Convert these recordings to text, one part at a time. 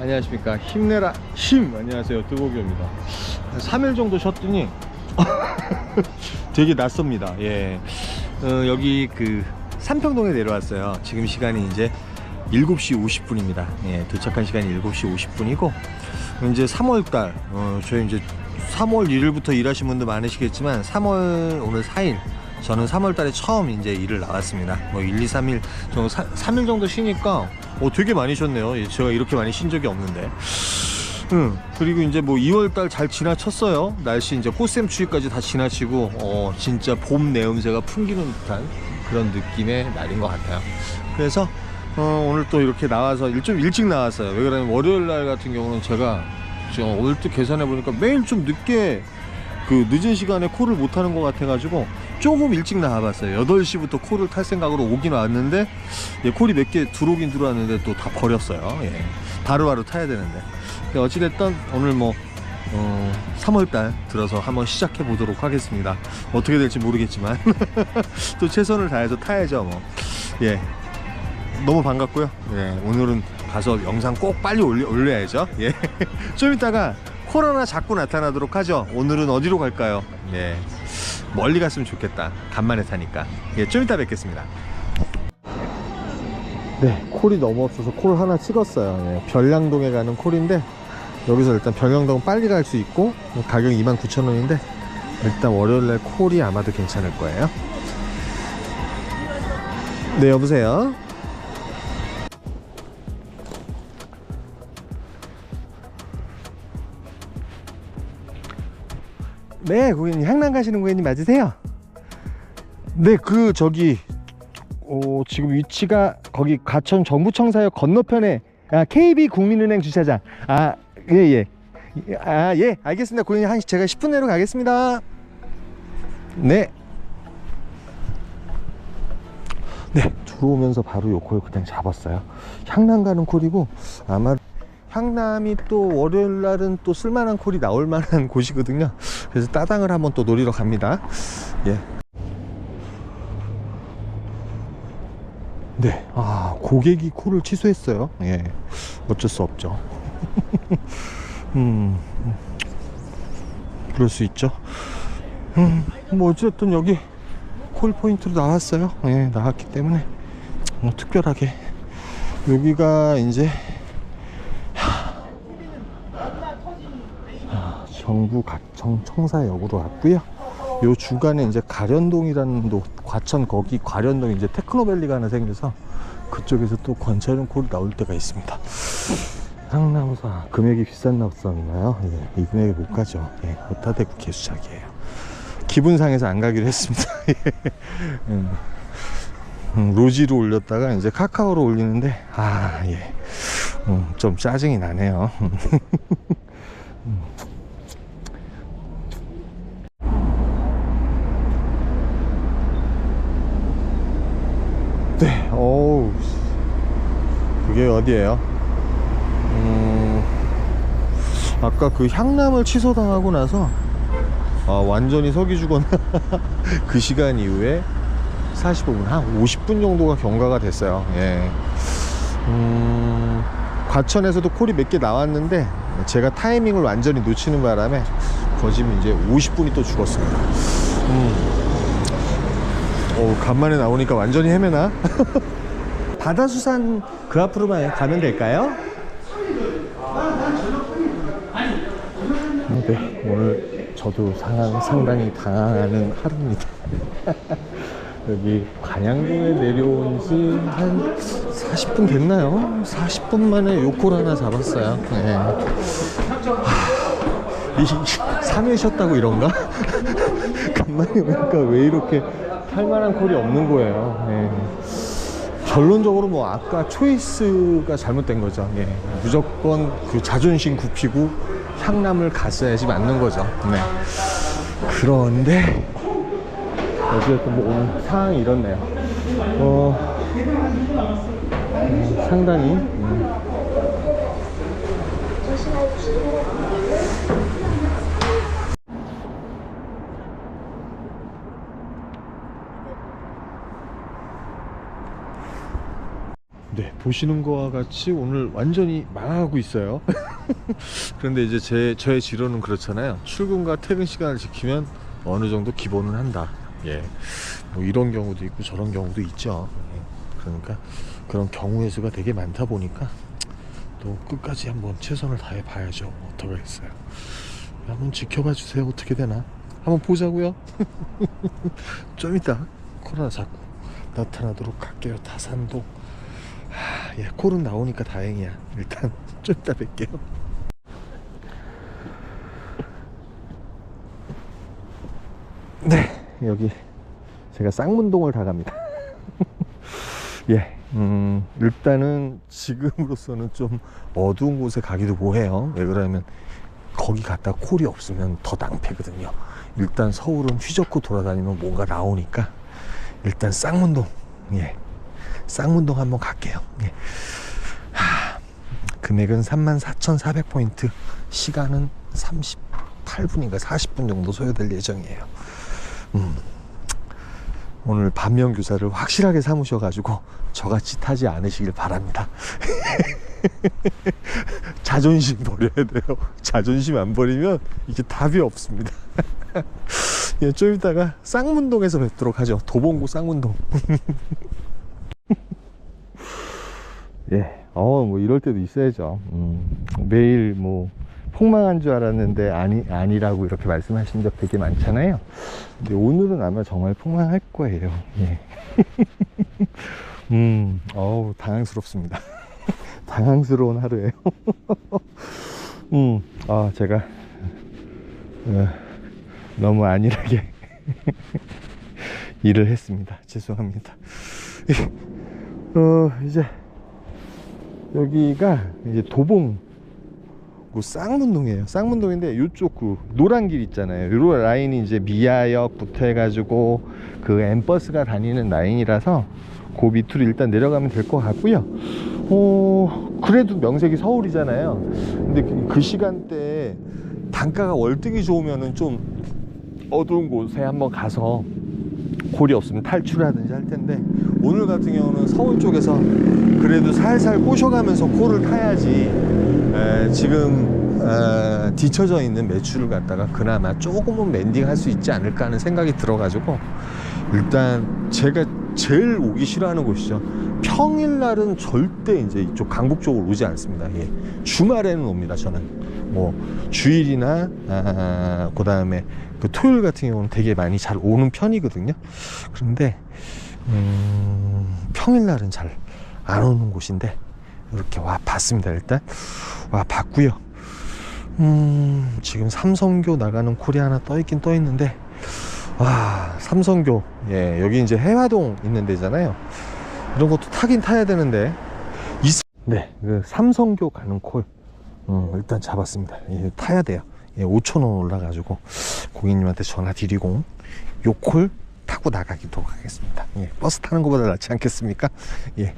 아, 안녕하십니까. 힘내라. 힘. 안녕하세요. 뜨고기입니다. 3일 정도 쉬었더니 되게 낯섭니다. 예. 어, 여기 그 삼평동에 내려왔어요. 지금 시간이 이제 7시 50분입니다. 예 도착한 시간이 7시 50분이고 이제 3월달 어, 저희 이제 3월 1일부터 일하신 분들 많으시겠지만 3월 오늘 4일 저는 3월 달에 처음 이제 일을 나왔습니다. 뭐 1, 2, 3일 정도 3, 일 정도 쉬니까 어 되게 많이 쉬었네요. 예, 제가 이렇게 많이 쉰 적이 없는데. 응. 그리고 이제 뭐 2월 달 잘 지나쳤어요. 날씨 이제 꽃샘 추위까지 다 지나치고 어 진짜 봄 내음새가 풍기는 듯한 그런 느낌의 날인 것 같아요. 그래서 어, 오늘 또 이렇게 나와서 일- 좀 일찍 나왔어요. 왜 그러냐면 월요일 날 같은 경우는 제가 지금 오늘 또 계산해 보니까 매일 좀 늦게 그 늦은 시간에 콜을 못 하는 것 같아 가지고 조금 일찍 나와봤어요. 8시부터 콜을 탈 생각으로 오긴 왔는데 예, 콜이 몇 개 들어오긴 들어왔는데 또 다 버렸어요. 예. 바로바로 타야 되는데. 근데 어찌됐든 오늘 뭐 어, 3월달 들어서 한번 시작해 보도록 하겠습니다. 어떻게 될지 모르겠지만 또 최선을 다해서 타야죠 뭐. 예. 너무 반갑고요. 예, 오늘은 가서 영상 꼭 빨리 올려, 올려야죠. 예. 좀 이따가 코로나 자꾸 나타나도록 하죠. 오늘은 어디로 갈까요? 예. 멀리 갔으면 좋겠다. 간만에 타니까. 예, 좀 이따 뵙겠습니다. 네, 콜이 너무 없어서 콜 하나 찍었어요. 예, 별량동에 가는 콜인데 여기서 일단 별량동 빨리 갈 수 있고 가격 29,000원인데 일단 월요일날 콜이 아마도 괜찮을 거예요. 네, 여보세요. 네, 고객님 향남 가시는 고객님 맞으세요? 네, 그 저기 어, 지금 위치가 거기 가천 정부청사역 건너편에 아, KB 국민은행 주차장. 아, 예, 예. 아, 예. 알겠습니다. 고객님 한 제가 10분 내로 가겠습니다. 네. 네, 들어오면서 바로 요콜 그냥 잡았어요. 향남 가는 콜이고 아마 향남이 또 월요일 날은 또 쓸만한 콜이 나올 만한 곳이거든요. 그래서 따당을 한번 또 노리러 갑니다. 예. 네, 아 고객이 콜을 취소했어요. 예, 어쩔 수 없죠. 음, 그럴 수 있죠. 음, 뭐 어쨌든 여기 콜 포인트로 나왔어요. 예, 나왔기 때문에 뭐 특별하게 여기가 이제 아, 정부 가청 청사역으로 왔고요. 요 중간에 이제 가련동이라는 또 과천 거기 가련동 이제 테크노밸리가 하나 생겨서 그쪽에서 또 관찰용 콜이 나올 때가 있습니다. 상나무사 금액이 비싼 나무사인가요? 예, 이 금액에 못 가죠. 예, 오타대구 개수작이에요. 기분상해서 안 가기로 했습니다. 예. 음, 음, 로지로 올렸다가 이제 카카오로 올리는데 아 예, 음, 좀 짜증이 나네요. 네, 어우, 씨. 그게 어디예요? 음, 아까 그 향남을 취소당하고 나서 아, 완전히 석이 죽었나 그 시간 이후에 45분 한 50분 정도가 경과가 됐어요. 예. 음, 과천에서도 콜이 몇 개 나왔는데 제가 타이밍을 완전히 놓치는 바람에 거짐 이제 50분이 또 죽었습니다. 음. 어, 간만에 나오니까 완전히 헤매나? 바다수산 그 앞으로만 가면 될까요? 네, 오늘 저도 상, 상당히 당황하는 하루입니다. 여기 관양동에 내려온 지 한 40분 됐나요? 40분 만에 요콜 하나 잡았어요. 네. 하, 이 3일 쉬었다고 이런가? 간만에 오니까 왜 이렇게 탈 만한 콜이 없는 거예요. 네. 결론적으로 뭐 아까 초이스가 잘못된 거죠. 예. 무조건 그 자존심 굽히고 향남을 갔어야지 맞는 거죠. 네. 그런데 어쨌든 뭐 오늘 상황이 이렇네요. 어, 음, 상당히 음, 보시는 거와 같이 오늘 완전히 망하고 있어요. 그런데 이제 제 저의 지론은 그렇잖아요. 출근과 퇴근 시간을 지키면 어느 정도 기본은 한다. 예. 뭐 이런 경우도 있고 저런 경우도 있죠. 예. 그러니까 그런 경우의 수가 되게 많다 보니까 또 끝까지 한번 최선을 다해 봐야죠. 뭐 어떡하겠어요. 한번 지켜봐 주세요. 어떻게 되나? 한번 보자고요. 좀 이따 코로나 자꾸 나타나도록 할게요. 다산도. 하, 예, 콜은 나오니까 다행이야. 일단 좀 이따 뵐게요. 네, 여기 제가 쌍문동을 다 갑니다. 예, 음, 일단은 지금으로서는 좀 어두운 곳에 가기도 뭐해요. 왜 그러냐면 거기 갔다 콜이 없으면 더 낭패거든요. 일단 서울은 휘젓고 돌아다니면 뭔가 나오니까 일단 쌍문동, 예, 쌍문동 한번 갈게요. 예. 하, 금액은 34,400포인트, 시간은 38분인가 40분 정도 소요될 예정이에요. 음. 오늘 반면 교사를 확실하게 삼으셔 가지고 저같이 타지 않으시길 바랍니다. 자존심 버려야 돼요. 자존심 안 버리면 이게 답이 없습니다. 예, 좀 이따가 쌍문동에서 뵙도록 하죠. 도봉구 쌍문동. 예, 어, 뭐 이럴 때도 있어야죠. 음, 매일 뭐 폭망한 줄 알았는데 아니 아니라고 이렇게 말씀하신 적 되게 많잖아요. 근데 오늘은 아마 정말 폭망할 거예요. 예. 음, 어우 당황스럽습니다. 당황스러운 하루예요. 음, 아 제가 어, 너무 안일하게 일을 했습니다. 죄송합니다. 어 이제 여기가 이제 도봉 그 쌍문동이에요. 쌍문동인데 이쪽 그 노란 길 있잖아요. 요 라인이 이제 미아역부터 해가지고 그 엠버스가 다니는 라인이라서 그 밑으로 일단 내려가면 될 것 같고요. 어 그래도 명색이 서울이잖아요. 근데 그, 그 시간대에 단가가 월등히 좋으면은 좀 어두운 곳에 한번 가서 골이 없으면 탈출하든지 할 텐데 오늘 같은 경우는 서울 쪽에서 그래도 살살 꼬셔가면서 코를 타야지 에, 지금 에, 뒤쳐져 있는 매출을 갖다가 그나마 조금은 랜딩할 수 있지 않을까 하는 생각이 들어가지고 일단 제가 제일 오기 싫어하는 곳이죠. 평일날은 절대 이제 이쪽 강북 쪽으로 오지 않습니다. 예. 주말에는 옵니다. 저는 뭐 주일이나 아, 그 다음에 그 토요일 같은 경우는 되게 많이 잘 오는 편이거든요. 그런데 음, 평일 날은 잘 안 오는 곳인데 이렇게 와 봤습니다. 일단 와 봤고요. 음, 지금 삼성교 나가는 콜이 하나 떠 있긴 떠 있는데 와 삼성교 예 여기 이제 해화동 있는 데잖아요. 이런 것도 타긴 타야 되는데 이- 네, 그 삼성교 가는 콜 음, 일단 잡았습니다. 예, 타야 돼요. 예, 5천 원 올라가지고 고객님한테 전화 드리고 요콜 타고 나가기도록 하겠습니다. 예, 버스 타는 것보다 낫지 않겠습니까? 예,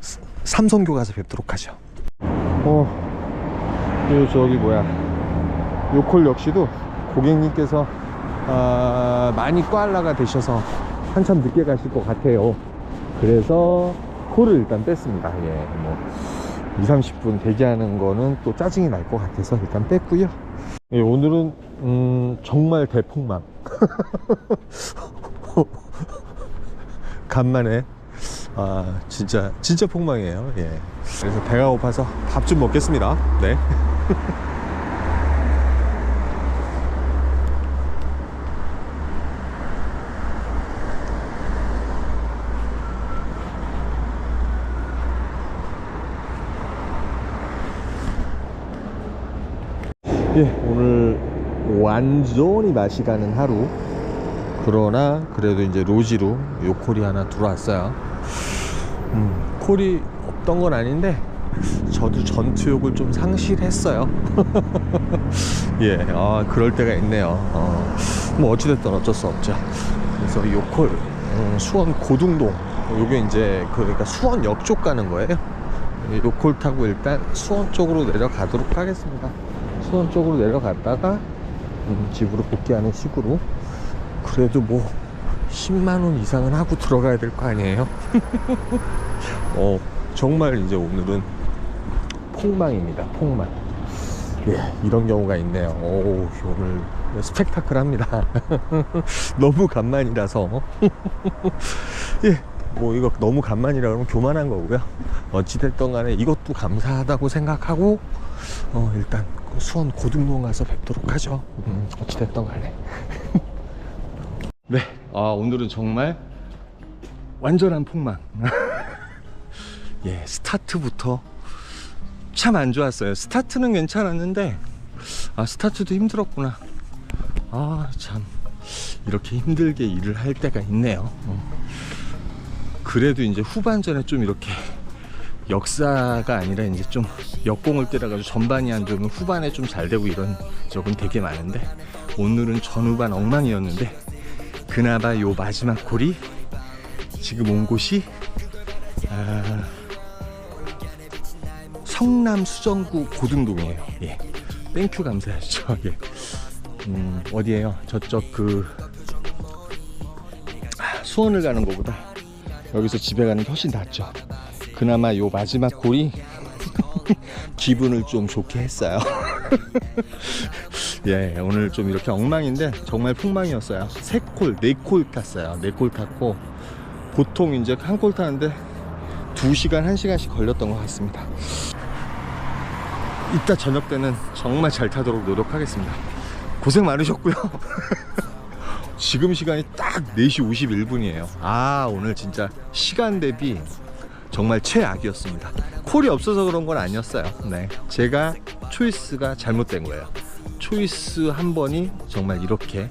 스- 삼성교 가서 뵙도록 하죠. 어, 요 저기 뭐야, 요콜 역시도 고객님께서 아, 많이 꽈알라가 되셔서 한참 늦게 가실 것 같아요. 그래서 콜을 일단 뺐습니다. 예, 뭐 2, 30분 대기하는 거는 또 짜증이 날 것 같아서 일단 뺐고요. 예, 오늘은 음, 정말 대폭망. 간만에 아 진짜 진짜 폭망이에요. 예. 그래서 배가 고파서 밥 좀 먹겠습니다. 네. 예, 오늘 완전히 맛이 가는 하루. 그러나 그래도 이제 로지로 요 콜이 하나 들어왔어요. 음, 콜이 없던 건 아닌데 저도 전투욕을 좀 상실했어요. 예, 아 그럴 때가 있네요. 어, 뭐 어찌됐든 어쩔 수 없죠. 그래서 요 콜, 음, 수원 고등동, 요게 이제 그러니까 수원 역 쪽 가는 거예요. 요콜 타고 일단 수원 쪽으로 내려가도록 하겠습니다. 수원 쪽으로 내려갔다가 음, 집으로 복귀하는 식으로 그래도 뭐 10만 원 이상은 하고 들어가야 될 거 아니에요? 어 정말 이제 오늘은 폭망입니다. 폭망. 예, 이런 경우가 있네요. 오, 오늘 스펙타클합니다. 너무 간만이라서. 예, 뭐 이거 너무 간만이라 그러면 교만한 거고요. 어찌됐든 간에 이것도 감사하다고 생각하고, 어, 일단 수원 고등농 가서 뵙도록 하죠. 음, 어찌됐든 간에. 네, 아, 오늘은 정말 완전한 폭망. 예, 스타트부터 참 안 좋았어요. 스타트는 괜찮았는데, 아, 스타트도 힘들었구나. 아, 참. 이렇게 힘들게 일을 할 때가 있네요. 어. 그래도 이제 후반전에 좀 이렇게 역사가 아니라 이제 좀 역공을 때려가지고 전반이 안 좋으면 후반에 좀 잘 되고 이런 적은 되게 많은데, 오늘은 전후반 엉망이었는데, 그나마 요 마지막 골이 지금 온 곳이 아, 성남 수정구 고등동이에요. 예. 땡큐 감사하죠. 예. 음, 어디에요? 저쪽 그 아, 수원을 가는 것보다 여기서 집에 가는 게 훨씬 낫죠. 그나마 요 마지막 골이 기분을 좀 좋게 했어요. 예, 오늘 좀 이렇게 엉망인데 정말 풍망이었어요. 세 콜, 네 콜 탔어요. 네 콜 탔고 보통 이제 한 콜 타는데 2시간, 1시간씩 걸렸던 것 같습니다. 이따 저녁 때는 정말 잘 타도록 노력하겠습니다. 고생 많으셨고요. 지금 시간이 딱 4시 51분이에요. 아, 오늘 진짜 시간 대비 정말 최악이었습니다. 콜이 없어서 그런 건 아니었어요. 네. 제가 초이스가 잘못된 거예요. 초이스 한 번이 정말 이렇게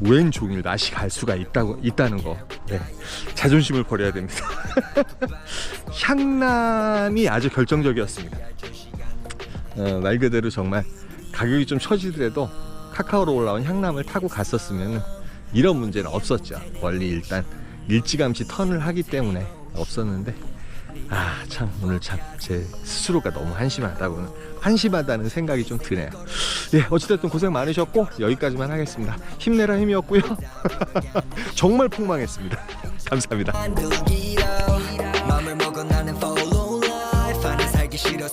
웬 종일 맛이 갈 수가 있다고 있다는 거. 네. 자존심을 버려야 됩니다. 향남이 아주 결정적이었습니다. 어, 말 그대로 정말 가격이 좀 처지더라도 카카오로 올라온 향남을 타고 갔었으면 이런 문제는 없었죠. 멀리 일단 일찌감치 턴을 하기 때문에 없었는데 아 참 오늘 참 제 스스로가 너무 한심하다고는 한심하다는 생각이 좀 드네요. 예 어찌됐든 고생 많으셨고 여기까지만 하겠습니다. 힘내라 힘이었고요. 정말 폭망했습니다. 감사합니다. 싫어